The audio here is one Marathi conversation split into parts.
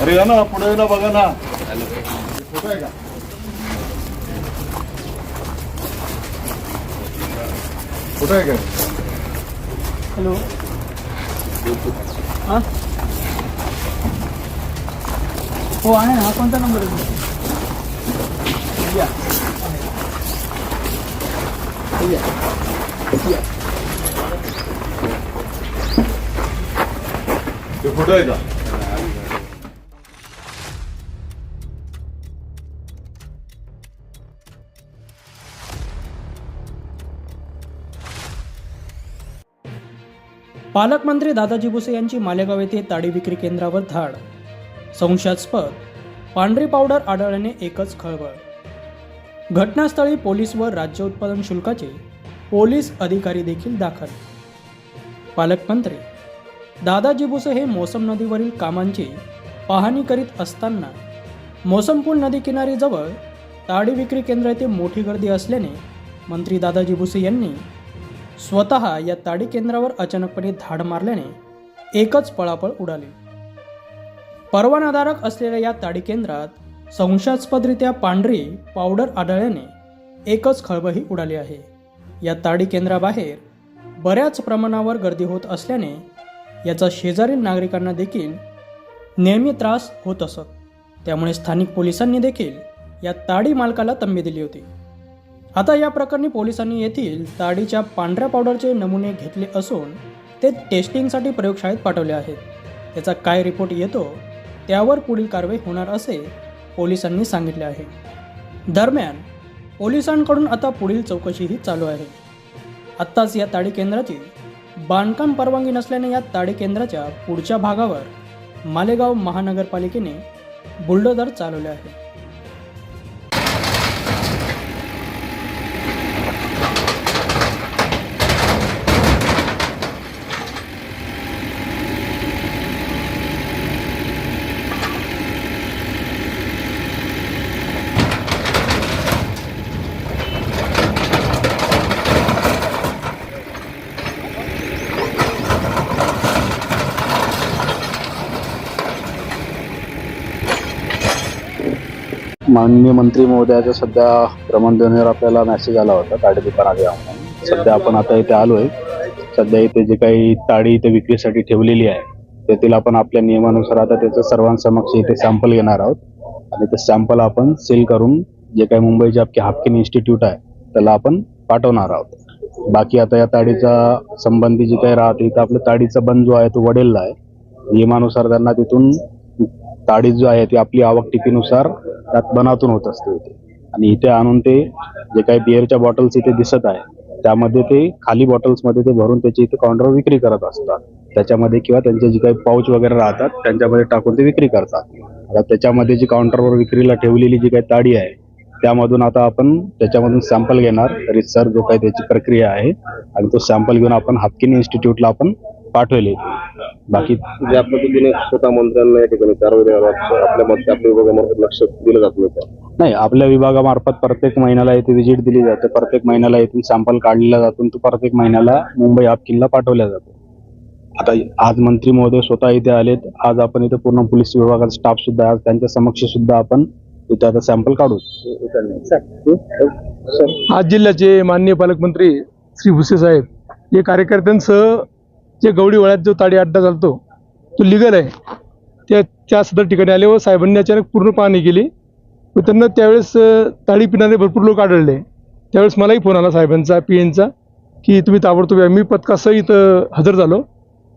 अरे या ना, पुढे ना बघा ना. कुठं का कुठं आहे काय हॅलो. हाँ? हो, आहे ना. हा नंबर आहे? ते आहे का पालकमंत्री दादाजी भुसे यांची मालेगाव येथे ताडी विक्री केंद्रावर धाड. संशयास्पद. पांढरी पावडर आढळल्याने एकच खळबळ. घटनास्थळी पोलीस व राज्य उत्पादन शुल्काचे पोलीस अधिकारी देखील दाखल. पालकमंत्री दादाजी भुसे हे मोसम नदीवरील कामांची पाहणी करीत असताना मोसमपूल नदी किनारीजवळ ताडी विक्री केंद्र येथे मोठी गर्दी असल्याने मंत्री दादाजी भुसे यांनी स्वतः या ताडी केंद्रावर अचानकपणे धाड मारल्याने एकच पळापळ उडाली. परवानाधारक असलेल्या या ताडी केंद्रात संशयास्पदरित्या पांढरी पावडर आढळल्याने एकच खळबळही उडाली आहे. या ताडी केंद्राबाहेर बऱ्याच प्रमाणावर गर्दी होत असल्याने याचा शेजारील नागरिकांना देखील नेहमी त्रास होत असत. त्यामुळे स्थानिक पोलिसांनी देखील या ताडी मालकाला तंबी दिली होती. आता या प्रकरणी पोलिसांनी येथील ताडीच्या पांढऱ्या पावडरचे नमुने घेतले असून ते टेस्टिंगसाठी प्रयोगशाळेत पाठवले आहेत. त्याचा काय रिपोर्ट येतो त्यावर पुढील कारवाई होणार असे पोलिसांनी सांगितले आहे. दरम्यान पोलिसांकडून आता पुढील चौकशीही चालू आहे. आत्ताच या ताडी केंद्राची बांधकाम परवानगी नसल्याने या ताडी केंद्राच्या पुढच्या भागावर मालेगाव महानगरपालिकेने बुलडोजर चालवले आहे. माननीय मंत्री महोदयाचा सध्या भ्रमणध्वनीवर आपल्याला मेसेज आला होता ताडी दुकानात या म्हणून सध्या आपण आता इथे आलोय. सध्या इथे जे काही ताडी इथे विक्रीसाठी ठेवलेली आहे त्यातील आपण आपल्या नियमानुसार आता त्याचं सर्वांसमक्ष इथे सॅम्पल घेणार आहोत. आणि ते सॅम्पल आपण सील करून जे काही मुंबईचे आपले हाफकिन इन्स्टिट्यूट आहे त्याला आपण पाठवणार आहोत. बाकी आता या ताडीचा संबंधी जे काही राहते इथं आपल्या ताडीचा बंद जो आहे तो वडेलला आहे. नियमानुसार त्यांना तिथून ताडी जो आहे ती आपली आवक टिपीनुसार त्यात बनातून होत असते इथे. आणि इथे आणून ते जे काही बिअरच्या बॉटल्स इथे दिसत आहे त्यामध्ये ते खाली बॉटल्समध्ये ते भरून त्याची इथे काउंटरवर विक्री करत असतात. त्याच्यामध्ये किंवा त्यांचे जे काही पाऊच वगैरे राहतात त्यांच्यामध्ये टाकून ते विक्री करतात. आता त्याच्यामध्ये जी काउंटरवर विक्रीला ठेवलेली जी काही ताडी आहे त्यामधून आता आपण त्याच्यामधून सॅम्पल घेणार. रिसर्च जो काही त्याची प्रक्रिया आहे आणि तो सॅम्पल घेऊन आपण हापकिन इन्स्टिट्यूटला आपण पाठवले. बाकी ज्या पद्धतीने स्वतः मंत्र्यांना या ठिकाणी कारवाई द्यावी आपल्या मध्ये आपल्या विभागामार्फत लक्ष दिलं जात नाही का? नाही आपल्या विभागामार्फत प्रत्येक महिन्याला इथे व्हिजिट दिली जाते. प्रत्येक महिन्याला इथून सॅम्पल काढलेला जातो तो प्रत्येक महिन्याला मुंबई हापकिनला पाठवला जातो. आता आज मंत्री महोदय स्वतः इथे आलेत. आज आपण इथे पूर्ण पोलीस विभागाचा स्टाफ सुद्धा. आज त्यांच्या समक्ष सुद्धा आपण इथे आता सॅम्पल काढू. आज जिल्ह्याचे माननीय पालकमंत्री श्री भुसे साहेब हे कार्यकर्त्यांसह जे गवडी वळ्यात जो ताडी अड्डा चालतो तो लिगल आहे. त्या त्या सदर ठिकाणी आले व साहेबांनी अचानक पूर्ण पाहणी केली. व त्यांना त्यावेळेस ताडी पिणारे भरपूर लोक आढळले. त्यावेळेस मलाही फोन आला साहेबांचा पी एनचा की तुम्ही ताबडतोब या. मी पथकासह इथं हजर झालो.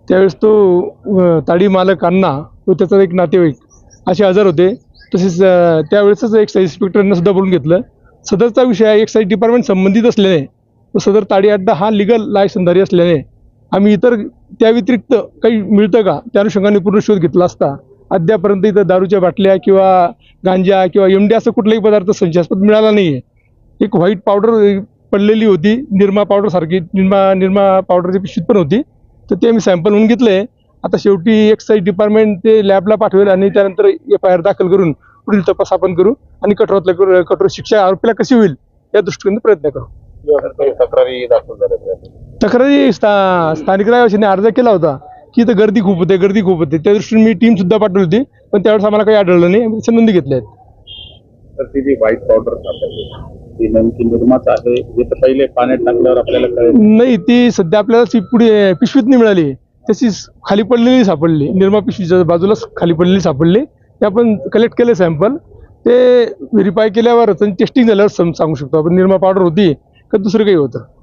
त्यावेळेस तो ताडी मालक अण्णा व त्याचा एक नातेवाईक असे हजर होते. तसेच त्यावेळेसच एक्साईज इन्स्पेक्टरनं सुद्धा बोलून घेतलं. सदरचा विषय एक्साईज डिपार्टमेंट संबंधित असल्याने व सदर ताडी अड्डा हा लिगल लायसनधारी असल्याने आम्ही इतर त्या व्यतिरिक्त काही मिळतं का? त्या अनुषंगाने पूर्ण शोध घेतला असता. अद्यापर्यंत इथं दारूच्या बाटल्या किंवा गांजा किंवा एमडी असं कुठलाही पदार्थ संशयास्पद मिळाला नाही आहे एक व्हाईट पावडर पडलेली होती. निरमा पावडर सारखी निरमा निरमा पावडरची पिशवीत पण होती. तर ते आम्ही सॅम्पल होऊन घेतले. आता शेवटी एक्साईज डिपार्टमेंट ते लॅबला पाठवेल आणि त्यानंतर एफ आय आर दाखल करून पुढील तपास आपण करू आणि कठोरातल्या कठोर शिक्षा आरोपीला कशी होईल या दृष्टीने प्रयत्न करू. तक्रारी दाखल झाल्या तक्रारी स्था स्थानिक रहिवाशांनी अर्ज केला होता की इथं गर्दी खूप होते गर्दी खूप होते. त्या दृष्टीने मी टीम सुद्धा पाठवली होती पण त्यावेळेस आम्हाला काही आढळलं नाही आम्ही नोंदी घेतल्या आहेत. तर ती जी व्हाईट पावडर सापडली ती नेमकी निर्माच आहे जे तर पहिले पाण्यात टाकल्यावर आपल्याला कळेल. नाही ती सध्या आपल्याला ती पुढे पिशवीत नाही मिळाली. तशीच खाली पडलेली सापडली. निर्मा पिशवीच्या बाजूलाच खाली पडलेली सापडली. ते आपण कलेक्ट केले सॅम्पल ते व्हेरीफाय केल्यावर टेस्टिंग झाल्यावर सम- सांगू शकतो. आपण निर्मा पावडर होती का दुसरं काही होतं?